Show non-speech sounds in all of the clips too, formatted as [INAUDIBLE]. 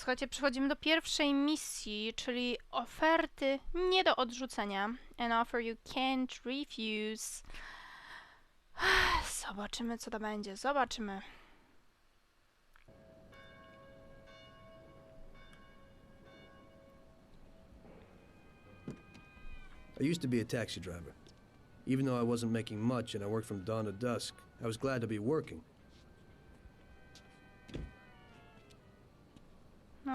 Słuchajcie, przechodzimy do pierwszej misji, czyli oferty nie do odrzucenia. An offer you can't refuse. Zobaczymy, co to będzie. Zobaczymy. I used to be a taxi driver. Even though I wasn't making much and I worked from dawn to dusk, I was glad to be working.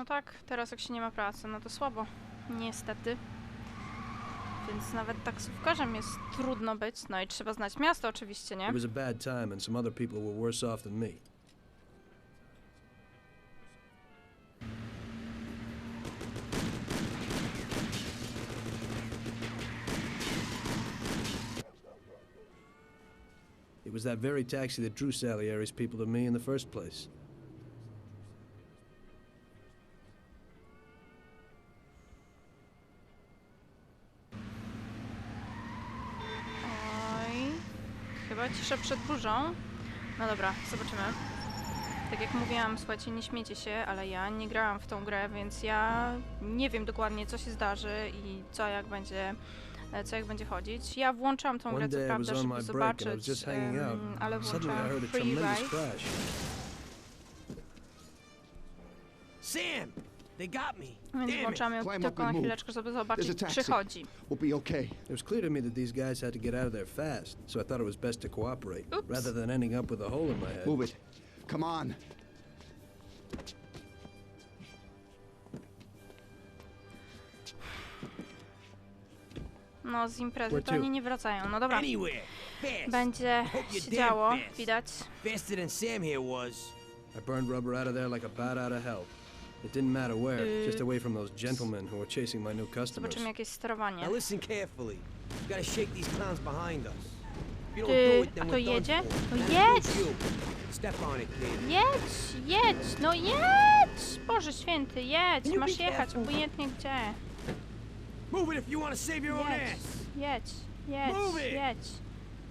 Tak, teraz jak się nie ma pracy, no to słabo. Niestety. Więc nawet taksówkarzem jest trudno być. No i trzeba znać miasto oczywiście, nie? It was a bad time and some other people were worse off than me. It was that very taxi that drew Salieri's people to me in the first place. Cisza przed burzą. No dobra, zobaczymy. Tak jak mówiłam, słuchajcie, nie śmiecie się, ale ja nie grałam w tą grę, więc ja nie wiem dokładnie, co się zdarzy i co jak będzie, e, co jak będzie chodzić. Ja włączam tą grę, co prawda, żeby zobaczyć, em, ale włączam Free Ride. Sam, they got me. Więc Damn it. włączamy ją tylko na chwileczkę, żeby zobaczyć, There's a czy taxi. chodzi. We'll be okay. It was clear to me that these guys had to get out of there fast, so I thought it was best to cooperate, Oops. rather than ending up with a hole in my head. Move it. Come on. No, z imprezy to to? oni nie wracają. No dobra, będzie się działo, widać. Faster than Sam here was. I burned rubber out of there like a bat out of hell. It didn't matter where, Uh, just away from those gentlemen who were chasing my new customers. Zobaczymy jakieś sterowanie. Now listen carefully. You gotta shake these clowns behind us. If you don't Ty, do it, then a to we're done jedzie? for. No jedź! Step on it, kid. Jedź, jedź, no jedź! Boże święty, jedź, masz jechać, obojętnie gdzie. Move it if you wanna save your own Jedź, ass. jedź, jedź, jedź,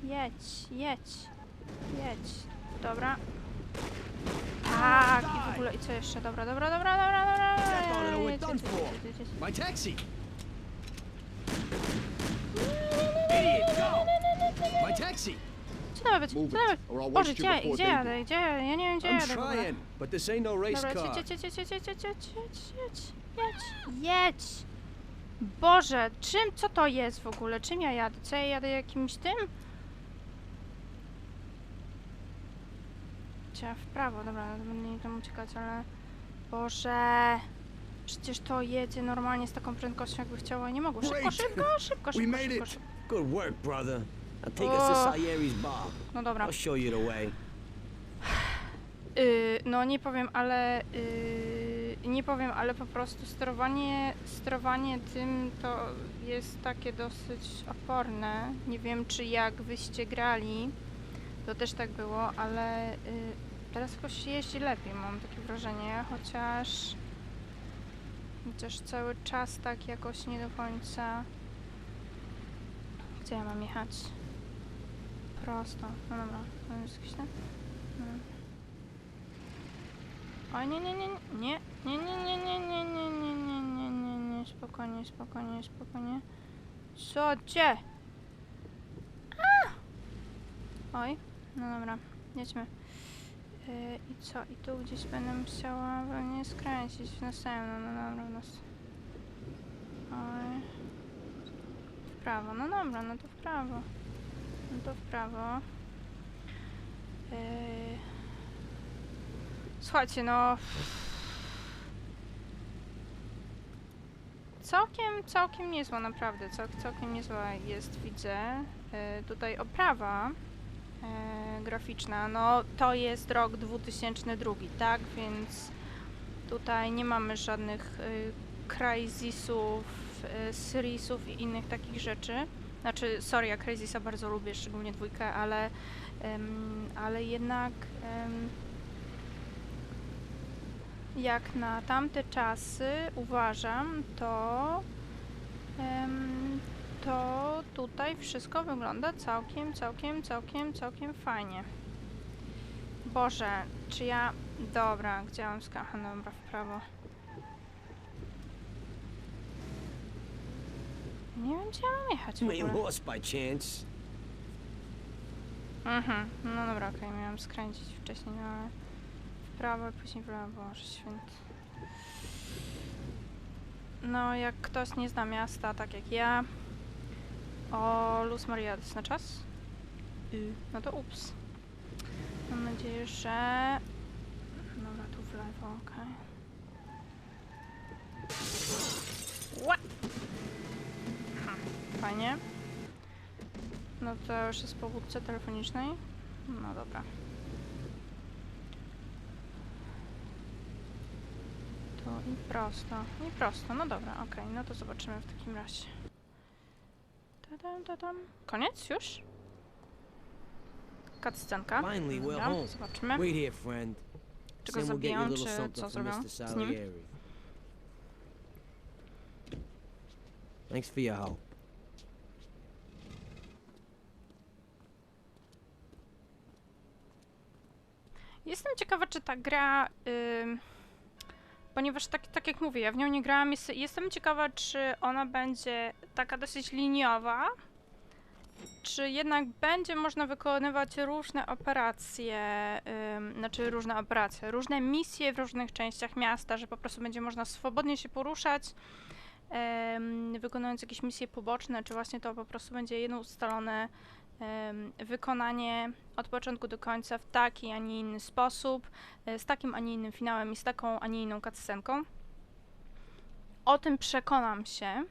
jedź, jedź, jedź. Dobra. Tak, ogóle, i co jeszcze? Dobra, dobra, dobra, dobra, dobra. My taxi! Idiot, go! My taxi! Co to ma być? Co to ma być? Boże, gdzie, gdzie jadę, gdzie jadę? Ja nie wiem, gdzie jadę w ogóle. but this ain't no race Dobra, car. jedź, jedź, jedź, jedź, jedź, jedź, jedź, jedź, jedź, jedź, jedź. Boże, czym, co to jest w ogóle? Czym ja jadę? Co ja jadę jakimś tym? W prawo, dobra, no to będę jej tam uciekać, ale... Boże... Przecież to jedzie normalnie z taką prędkością, jakby chciało, nie mogło. Szybko, szybko, szybko, We szybko, made szybko, it. szybko. Good work, brother. Now take us to. Salieri's bar. No dobra. I'll show you the way. Yy, [SIGHS] no nie powiem, ale yy, nie powiem, ale po prostu sterowanie, sterowanie tym to jest takie dosyć oporne. Nie wiem, czy jak wyście grali, to też tak było, ale yy, teraz jakoś jeździ lepiej, mam takie wrażenie, chociaż chociaż cały czas tak jakoś nie do końca. Gdzie ja mam jechać? Prosto. No dobra, to jest jakiś. No. O nie, nie, nie, nie, nie, nie, nie, nie, nie, nie, nie, nie, nie, nie, nie, spokojnie, spokojnie, spokojnie. Co? A! Oj, no dobra, jedźmy. Yy, I co, i tu gdzieś będę musiała pewnie skręcić w następną, no dobra, w nas. Oj. W prawo, no dobra, no to w prawo. No to w prawo. Yy. Słuchajcie, no. Całkiem, całkiem niezła, naprawdę. Cał, całkiem niezła jest, widzę. E, tutaj oprawa graficzna. No, to jest rok 2002, tak? Więc tutaj nie mamy żadnych e, Crysisów, e, Syrisów i innych takich rzeczy. Znaczy, sorry, ja Crysisa bardzo lubię, szczególnie dwójkę, ale, ale jednak. jak na tamte czasy uważam, to, em, to tutaj wszystko wygląda całkiem, całkiem, całkiem, całkiem fajnie. Boże, czy ja... Dobra, gdzie mam skachan? Dobra, w prawo. Nie wiem, gdzie mam jechać w ogóle. Mhm, no dobra, okej, okay. miałam skręcić wcześniej, no ale... W prawo, później w lewo, Boże święty. No, jak ktoś nie zna miasta, tak jak ja, o Luz Mariades na czas? Y, no to ups. Mam nadzieję, że... Dobra, tu w lewo, okej. Ha, Fajnie. No to już jest po budce telefonicznej. No dobra. To i prosto, i prosto. No dobra, okej, no to zobaczymy w takim razie. Tadam, tadam. Koniec już? Cutscenka. Dobra, zobaczymy. Czy go zabiją, czy co zrobią z nim? Thanks for your help. Jestem ciekawa, czy ta gra. ym, ponieważ tak, tak jak mówię, ja w nią nie grałam. Jest, jestem ciekawa, czy ona będzie taka dosyć liniowa. Czy jednak będzie można wykonywać różne operacje, ym, znaczy różne operacje, różne misje w różnych częściach miasta, że po prostu będzie można swobodnie się poruszać, ym, wykonując jakieś misje poboczne, czy właśnie to po prostu będzie jedno ustalone wykonanie od początku do końca w taki, a nie inny sposób, e, z takim, a nie innym finałem i z taką, a nie inną cutscenką. O tym przekonam się.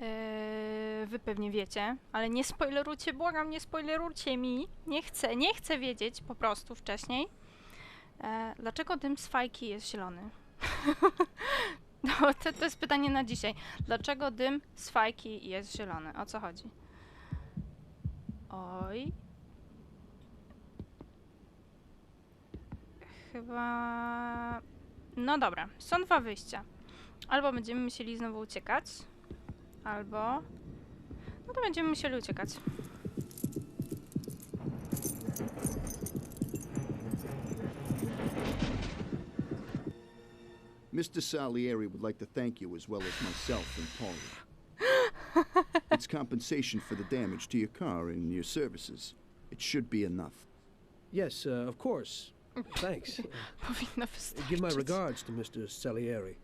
Yy, wy pewnie wiecie, ale nie spoilerujcie, błagam, nie spoilerujcie mi. Nie chcę, nie chcę wiedzieć po prostu wcześniej. E, dlaczego dym z fajki jest zielony? [LAUGHS] no, to, to jest pytanie na dzisiaj. Dlaczego dym z fajki jest zielony? O co chodzi? Oj. Chyba. No dobra, są dwa wyjścia. Albo będziemy musieli znowu uciekać, albo. No to będziemy musieli uciekać. Mr. Salieri would like to thank you as well as myself and Paula. It's compensation for the damage to your car and your services. It should be enough. Yes, uh, of course. Thanks. [LAUGHS] Give my regards to Mr. Salieri.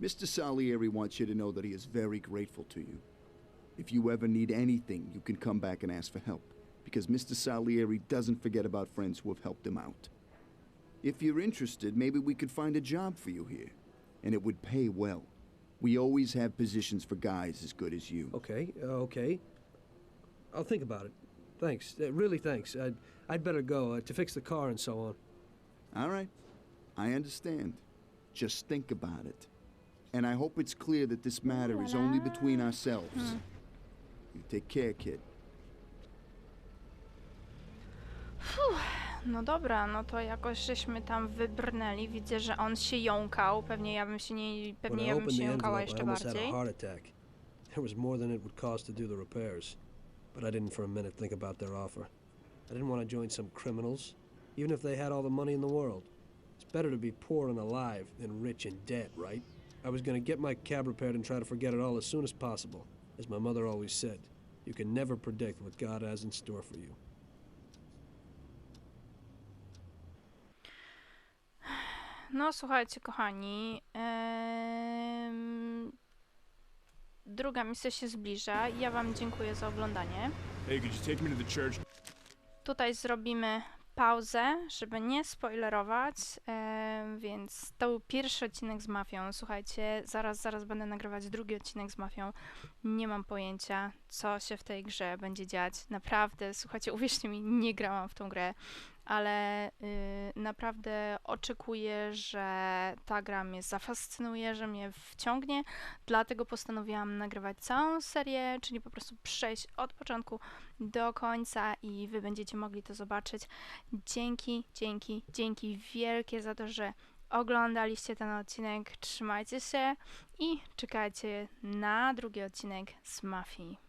Mr. Salieri wants you to know that he is very grateful to you. If you ever need anything, you can come back and ask for help, because Mr. Salieri doesn't forget about friends who have helped him out. If you're interested, maybe we could find a job for you here, and it would pay well. We always have positions for guys as good as you. Okay, uh, okay. I'll think about it. Thanks. Uh, really, thanks. I'd, I'd better go uh, to fix the car and so on. All right. I understand. Just think about it. And I hope it's clear that this matter is only between ourselves. You take care, kid. No dobra, no to jakoś żeśmy tam wybrnęli. Widzę, że on się jąkał. Pewnie ja bym się nie. When Pewnie I ja bym opened się the jąkała envelope, I jeszcze almost had bardziej. a heart attack. There was more than it would cost to do the repairs. But I didn't for a minute think about their offer. I didn't want to join some criminals, even if they had all the money in the world. It's better to be poor and alive than rich and dead, right? I was going to get my cab repaired and try to forget it all as soon as possible. As my mother always said, you can never predict what God has in store for you. No słuchajcie, kochani. em, druga misja się zbliża. Ja Wam dziękuję za oglądanie. Tutaj zrobimy pauzę, żeby nie spoilerować, więc to był pierwszy odcinek z Mafią. Słuchajcie, zaraz, zaraz będę nagrywać drugi odcinek z Mafią. Nie mam pojęcia, co się w tej grze będzie dziać. Naprawdę, słuchajcie, uwierzcie mi, nie grałam w tą grę, ale y, naprawdę oczekuję, że ta gra mnie zafascynuje, że mnie wciągnie. Dlatego postanowiłam nagrywać całą serię, czyli po prostu przejść od początku do końca i wy będziecie mogli to zobaczyć. Dzięki, dzięki, dzięki wielkie za to, że oglądaliście ten odcinek. Trzymajcie się i czekajcie na drugi odcinek z Mafii.